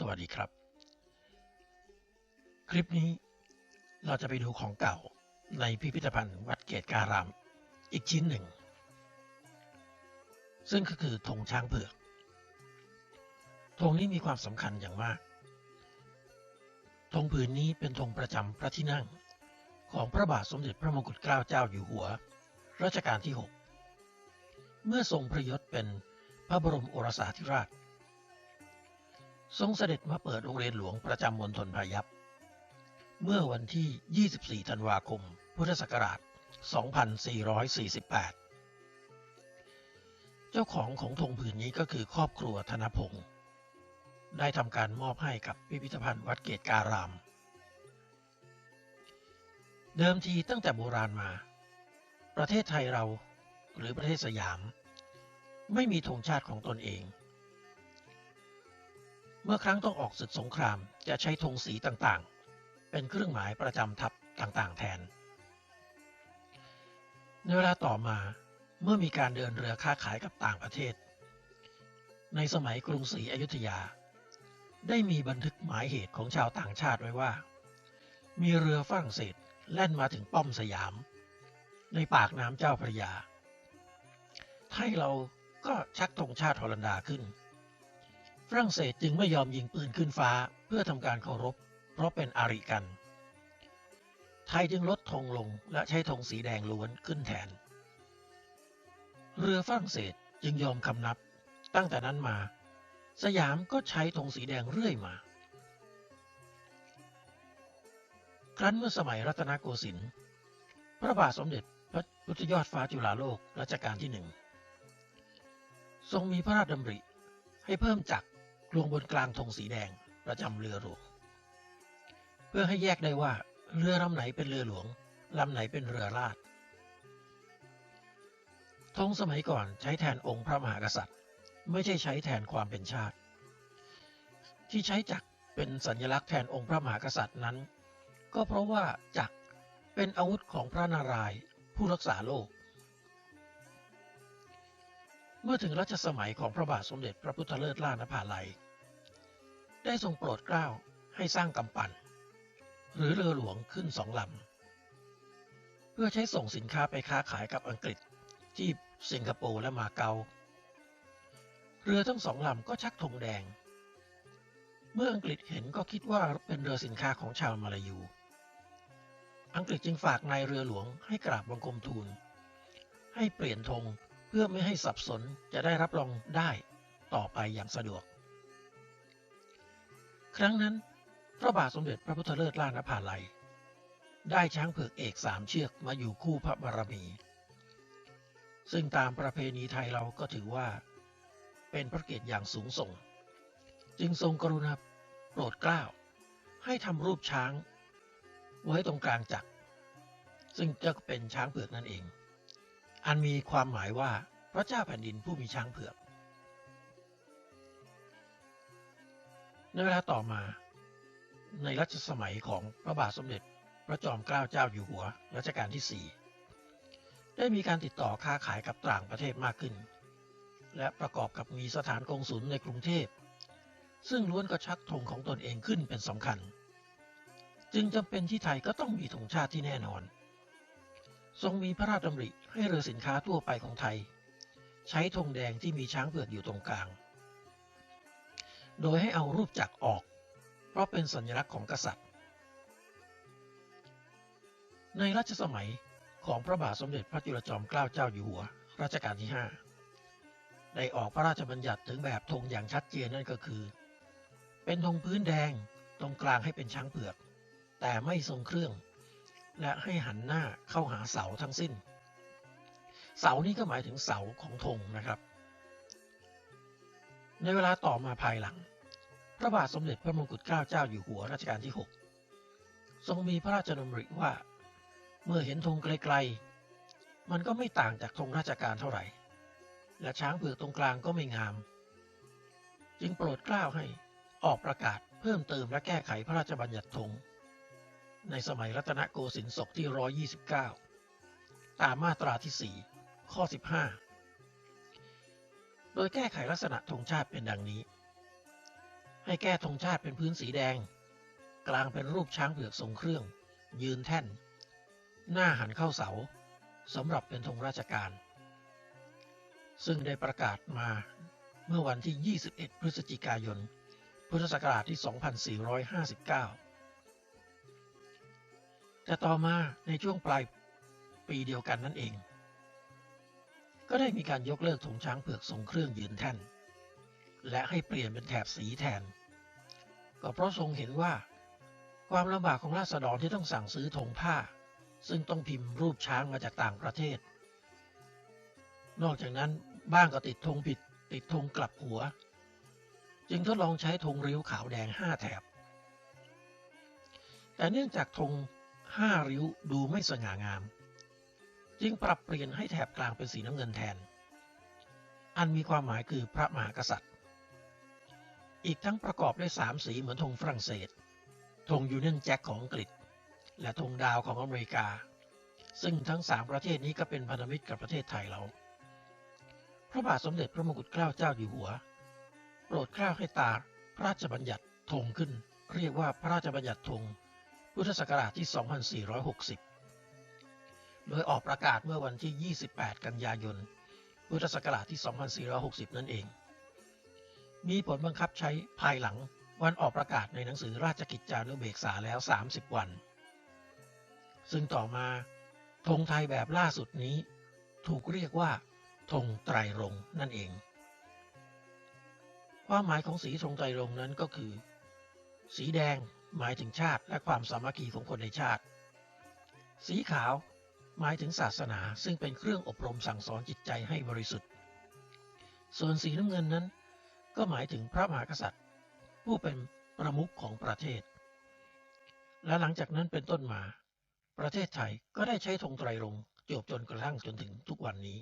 สวัสดีครับ คลิปนี้เราจะไปดูของเก่าในพิพิธภัณฑ์วัดเกตการาม อีกชิ้นหนึ่ง ซึ่งก็คือธงช้างเผือกธงนี้มีความสำคัญอย่างมากธงผืนนี้เป็นธงประจำพระที่นั่ง ของพระบาทสมเด็จพระมงกุฎเกล้าเจ้าอยู่หัว รัชกาลที่ 6 เมื่อทรงพระยศเป็นพระบรมโอรสาธิราช ทรงเสด็จมาเปิดโรงเรียนหลวงประจำมณฑลพายัพ เมื่อวันที่ 24 ธันวาคม พุทธศักราช 2448 เจ้าของของธงผืนนี้ก็คือครอบครัวธนพงศ์ได้ทำการมอบให้กับพิพิธภัณฑ์วัดเกตการาม เดิมทีตั้งแต่โบราณมา ประเทศไทยเราหรือประเทศสยาม ไม่มีธงชาติของตนเอง เมื่อครั้งต้องออกศึกสงครามจะใช้ธงสีต่างๆ เป็นเครื่องหมายประจำทัพต่างๆ แทน ในเวลาต่อมาเมื่อมีการเดินเรือค้าขายกับต่างประเทศ ในสมัยกรุงศรีอยุธยา ได้มีบันทึกหมายเหตุของชาวต่างชาติไว้ว่า มีเรือฝรั่งเศสแล่นมาถึงป้อมสยาม ในปากน้ำเจ้าพระยา ไทยเราก็ชักธงชาติฮอลันดาขึ้น ฝรั่งเศสจึงไม่ยอมยิงปืนขึ้นฟ้าเพื่อทำการเคารพ เพราะเป็นอาริกัน ไทยจึงลดธงลงและใช้ธงสีแดงล้วนขึ้นแทน เรือฝรั่งเศสจึงยอมคำนับ ตั้งแต่นั้นมา สยามก็ใช้ธงสีแดงเรื่อยมา ครั้นเมื่อสมัยรัตนโกสินทร์พระบาทสมเด็จพระพุทธยอดฟ้าจุฬาโลกรัชกาลที่หนึ่งทรงมีพระราชดำริให้เพิ่มจักร ลงบนกลางธงสีแดงประจำเรือหลวง เพื่อให้แยกได้ว่าเรือลำไหนเป็นเรือหลวงลำไหนเป็นเรือราชธงสมัยก่อนใช้แทนองค์พระมหากษัตริย์ ไม่ใช่ใช้แทนความเป็นชาติ ที่ใช้จักรเป็นสัญลักษณ์แทนองค์พระมหากษัตริย์นั้น ก็เพราะว่าจักรเป็นอาวุธของพระนารายณ์ผู้รักษาโลก เมื่อถึงรัชสมัยของพระบาทสมเด็จพระพุทธเลิศล่านภาลัย ได้ทรงโปรดเกล้าให้สร้างกำปั่น หรือเรือหลวงขึ้นสองลำ เพื่อใช้ส่งสินค้าไปค้าขายกับอังกฤษที่สิงคโปร์และมาเก๊าเรือทั้งสองลำก็ชักธงแดง เมื่ออังกฤษเห็นก็คิดว่าเป็นเรือสินค้าของชาวมาลายู อังกฤษจึงฝากนายเรือหลวงให้กราบบังคมทูล ให้เปลี่ยนธง พื่อไม่ให้สับสนจะได้รับรองได้ต่อไปอย่างสะดวก ครั้งนั้น พระบาทสมเด็จพระพุทธเลิศล่านภาลัย ได้ช้างเผือกเอกสามเชือกมาอยู่คู่พระบารมี ซึ่งตามประเพณีไทยเราก็ถือว่า เป็นพระเกียรติอย่างสูงส่ง จึงทรงกรุณาโปรดเกล้า ให้ทำรูปช้าง ไว้ตรงกลางจักรซึ่งจะเป็นช้างเผือกนั่นเอง อันมีความหมายว่าพระเจ้าแผ่นดินผู้มีช้างเผือก ในเวลาต่อมา ในรัชสมัยของพระบาทสมเด็จพระจอมเกล้าเจ้าอยู่หัวรัชกาลที่ 4 ได้มีการติดต่อค้าขายกับต่างประเทศมากขึ้น และประกอบกับมีสถานกงสุลในกรุงเทพ ซึ่งล้วนก็ชักธงของตนเองขึ้นเป็นสำคัญ จึงจำเป็นที่ไทยก็ต้องมีธงชาติที่แน่นอน ทรงมีพระราชดำริให้เรือสินค้าทั่วไปของไทย ใช้ธงแดงที่มีช้างเผือกอยู่ตรงกลาง โดยให้เอารูปจักรออก เพราะเป็นสัญลักษณ์ของกษัตริย์ ในรัชสมัยของพระบาทสมเด็จพระจุลจอมเกล้าเจ้าอยู่หัวรัชกาลที่ 5 ได้ออกพระราชบัญญัติถึงแบบธงอย่างชัดเจนนั่นก็คือ เป็นธงพื้นแดงตรงกลางให้เป็นช้างเผือก แต่ไม่ทรงเครื่อง และให้หันหน้าเข้าหาเสาทั้งสิ้น เสานี้ก็หมายถึงเสาของธงนะครับ ในเวลาต่อมาภายหลัง พระบาทสมเด็จพระมงกุฎเกล้าเจ้าอยู่หัวรัชกาลที่ 6 ทรงมีพระราชดำริว่า เมื่อเห็นธงไกลๆ มันก็ไม่ต่างจากธงราชการเท่าไหร่ และช้างเผือกตรงกลางก็ไม่งาม จึงโปรดเกล้าให้ออกประกาศเพิ่มเติมและแก้ไขพระราชบัญญัติธง ในสมัยรัตนโกสินทร์ศกที่ 129 ตามมาตราที่ 4 ข้อ 15 โดยแก้ไขลักษณะธงชาติเป็นดังนี้ ให้แก้ธงชาติเป็นพื้นสีแดง กลางเป็นรูปช้างเผือกทรงเครื่อง ยืนแท่น หน้าหันเข้าเสาสำหรับเป็นธงราชการ ซึ่งได้ประกาศมาเมื่อวันที่ 21 พฤศจิกายน พุทธศักราชที่ 2459 แต่ต่อมาในช่วงปลายปีเดียวกันนั่นเอง ก็ได้มีการยกเลิกธงช้างเผือกทรงเครื่องยืนแท่น และให้เปลี่ยนเป็นแถบสีแทน ก็เพราะทรงเห็นว่า ความลำบากของราษฎรที่ต้องสั่งซื้อธงผ้า ซึ่งต้องพิมพ์รูปช้างมาจากต่างประเทศ นอกจากนั้นบ้างก็ติดธงผิด ติดธงกลับหัว จึงทดลองใช้ธงริ้วขาวแดงห้าแถบ แต่เนื่องจากธง ห้าริ้วดูไม่สง่างาม จึงปรับเปลี่ยนให้แถบกลางเป็นสีน้ำเงินแทน อันมีความหมายคือพระมหากษัตริย์ อีกทั้งประกอบด้วยสามสีเหมือนธงฝรั่งเศส ธงยูเนียนแจ็คของอังกฤษ และธงดาวของอเมริกา ซึ่งทั้งสามประเทศนี้ก็เป็นพันธมิตรกับประเทศไทยเรา พระบาทสมเด็จพระมงกุฎเกล้าเจ้าอยู่หัว โปรดเกล้าให้ตาพระราชบัญญัติธงขึ้น เรียกว่าพระราชบัญญัติธง พุทธศักราชที่ 2460 โดยออกประกาศเมื่อวันที่ 28 กันยายน พุทธศักราชที่ 2460 นั่นเอง มีผลบังคับใช้ภายหลังวันออกประกาศในหนังสือราชกิจจานุเบกษาแล้ว 30 วัน ซึ่งต่อมาธงไทยแบบล่าสุดนี้ถูกเรียกว่าธงไตรรงนั่นเอง ความหมายของสีธงไตรรงนั้นก็คือ สีแดง หมายถึงชาติและความสามัคคีของคนในชาติ สีขาวหมายถึงศาสนาซึ่งเป็นเครื่องอบรมสั่งสอนจิตใจให้บริสุทธิ์ ส่วนสีน้ำเงินนั้น ก็หมายถึงพระมหากษัตริย์ ผู้เป็นประมุขของประเทศ และหลังจากนั้นเป็นต้นมา ประเทศไทยก็ได้ใช้ธงไตรรงจบจนกระทั่งจนถึงทุกวันนี้